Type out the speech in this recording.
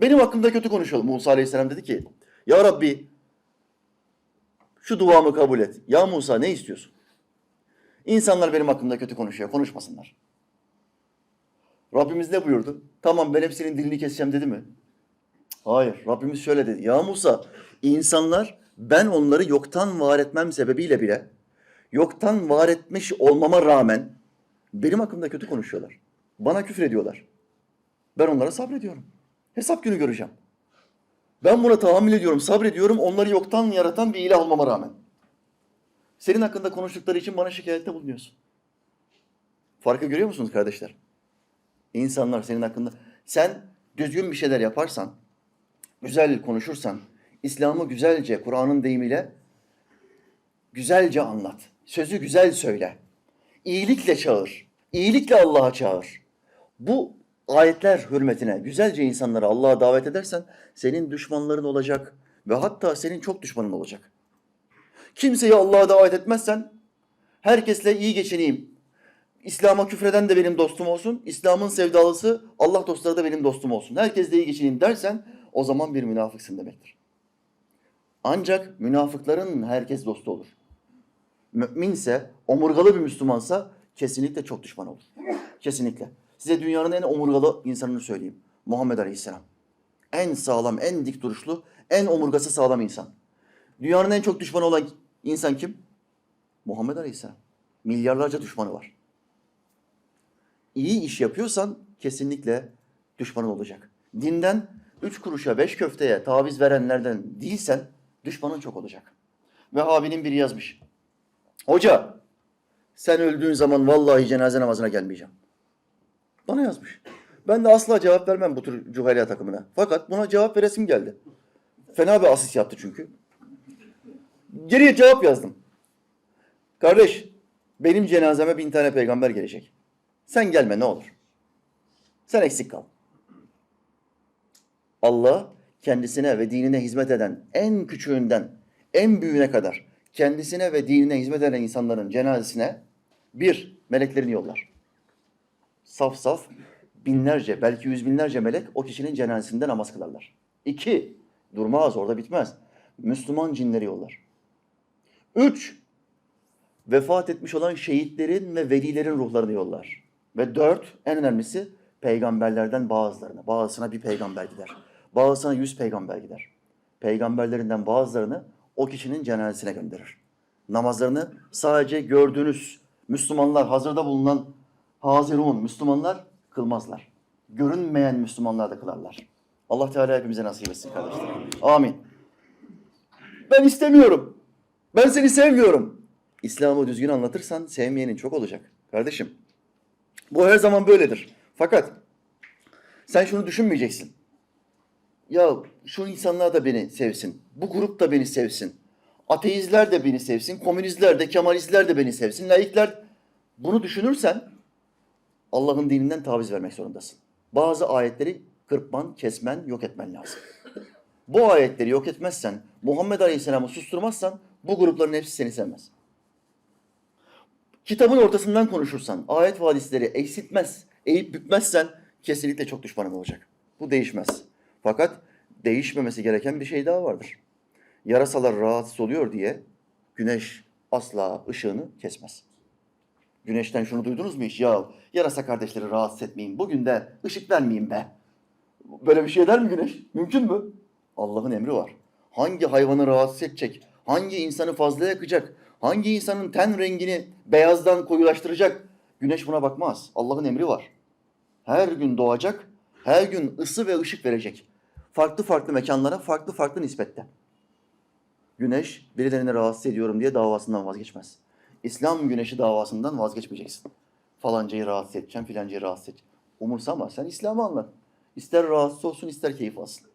Benim hakkımda kötü konuşuyor. Musa Aleyhisselam dedi ki, Ya Rabbi şu duamı kabul et. Ya Musa ne istiyorsun? İnsanlar benim hakkımda kötü konuşuyor, konuşmasınlar. Rabbimiz ne buyurdu? Tamam ben hepsinin dilini keseceğim dedi mi? Hayır. Rabbimiz şöyle dedi. Ya Musa, insanlar ben onları yoktan var etmem sebebiyle bile yoktan var etmiş olmama rağmen benim hakkımda kötü konuşuyorlar. Bana küfür ediyorlar. Ben onlara sabrediyorum. Hesap günü göreceğim. Ben buna tahammül ediyorum, sabrediyorum onları yoktan yaratan bir ilah olmama rağmen. Senin hakkında konuştukları için bana şikayette bulunuyorsun. Farkı görüyor musunuz kardeşler? İnsanlar senin hakkında... Sen düzgün bir şeyler yaparsan, güzel konuşursan, İslam'ı güzelce, Kur'an'ın deyimiyle güzelce anlat. Sözü güzel söyle. İyilikle çağır. İyilikle Allah'a çağır. Bu ayetler hürmetine güzelce insanları Allah'a davet edersen senin düşmanların olacak ve hatta senin çok düşmanın olacak. Kimseyi Allah'a davet etmezsen herkesle iyi geçineyim. İslam'a küfreden de benim dostum olsun. İslam'ın sevdalısı Allah dostları da benim dostum olsun. Herkesle iyi geçineyim dersen o zaman bir münafıksın demektir. Ancak münafıkların herkes dostu olur. Müminse, omurgalı bir Müslümansa kesinlikle çok düşman olur. Kesinlikle. Size dünyanın en omurgalı insanını söyleyeyim. Muhammed Aleyhisselam. En sağlam, en dik duruşlu, en omurgası sağlam insan. Dünyanın en çok düşmanı olan insan kim? Muhammed Aleyhisselam. Milyarlarca düşmanı var. İyi iş yapıyorsan kesinlikle düşmanın olacak. Dinden üç kuruşa beş köfteye taviz verenlerden değilsen düşmanın çok olacak. Ve abinin biri yazmış. Hoca sen öldüğün zaman vallahi cenaze namazına gelmeyeceğim. Bana yazmış. Ben de asla cevap vermem bu tür Cühayla takımına. Fakat buna cevap veresim geldi. Fena bir asist yaptı çünkü. Geriye cevap yazdım. Kardeş, benim cenazeme bin tane peygamber gelecek. Sen gelme ne olur. Sen eksik kal. Allah kendisine ve dinine hizmet eden en küçüğünden en büyüğüne kadar kendisine ve dinine hizmet eden insanların cenazesine bir, meleklerini yollar. Saf saf binlerce belki yüz binlerce melek o kişinin cenazesinde namaz kılarlar. İki, durmaz orada bitmez. Müslüman cinleri yollar. Üç, vefat etmiş olan şehitlerin ve velilerin ruhlarını yollar. Ve dört, en önemlisi peygamberlerden bazılarına. Bazısına bir peygamber gider. Bazısına yüz peygamber gider. Peygamberlerinden bazılarını o kişinin cenazesine gönderir. Namazlarını sadece gördüğünüz Müslümanlar, hazırda bulunan hazirun Müslümanlar kılmazlar. Görünmeyen Müslümanlar da kılarlar. Allah Teala hepimize nasip etsin kardeşler. Amin. Ben istemiyorum. Ben seni sevmiyorum. İslam'ı düzgün anlatırsan sevmeyenin çok olacak. Kardeşim. Bu her zaman böyledir. Fakat sen şunu düşünmeyeceksin. Ya şu insanlar da beni sevsin. Bu grup da beni sevsin. Ateizler de beni sevsin. Komünistler de, Kemalistler de beni sevsin. Laikler bunu düşünürsen Allah'ın dininden taviz vermek zorundasın. Bazı ayetleri kırpman, kesmen, yok etmen lazım. Bu ayetleri yok etmezsen, Muhammed Aleyhisselam'ı susturmazsan bu grupların hepsi seni sevmez. Kitabın ortasından konuşursan, ayet ve hadisleri eksiltmez, eğip bükmezsen kesinlikle çok düşmanın olacak. Bu değişmez. Fakat değişmemesi gereken bir şey daha vardır. Yarasalar rahatsız oluyor diye güneş asla ışığını kesmez. Güneşten şunu duydunuz mu hiç? Ya yarasa kardeşleri rahatsız etmeyin. Bugün de ışık vermeyin be. Böyle bir şey der mi güneş? Mümkün mü? Allah'ın emri var. Hangi hayvanı rahatsız edecek? Hangi insanı fazla yakacak? Hangi insanın ten rengini beyazdan koyulaştıracak? Güneş buna bakmaz. Allah'ın emri var. Her gün doğacak, her gün ısı ve ışık verecek. Farklı farklı mekanlara, farklı farklı nispette. Güneş birilerini rahatsız ediyorum diye davasından vazgeçmez. İslam güneşi davasından vazgeçmeyeceksin. Falancayı rahatsız edeceğim, filancayı rahatsız edeceğim. Umursama sen İslam'ı anlat. İster rahatsız olsun ister keyif alsın.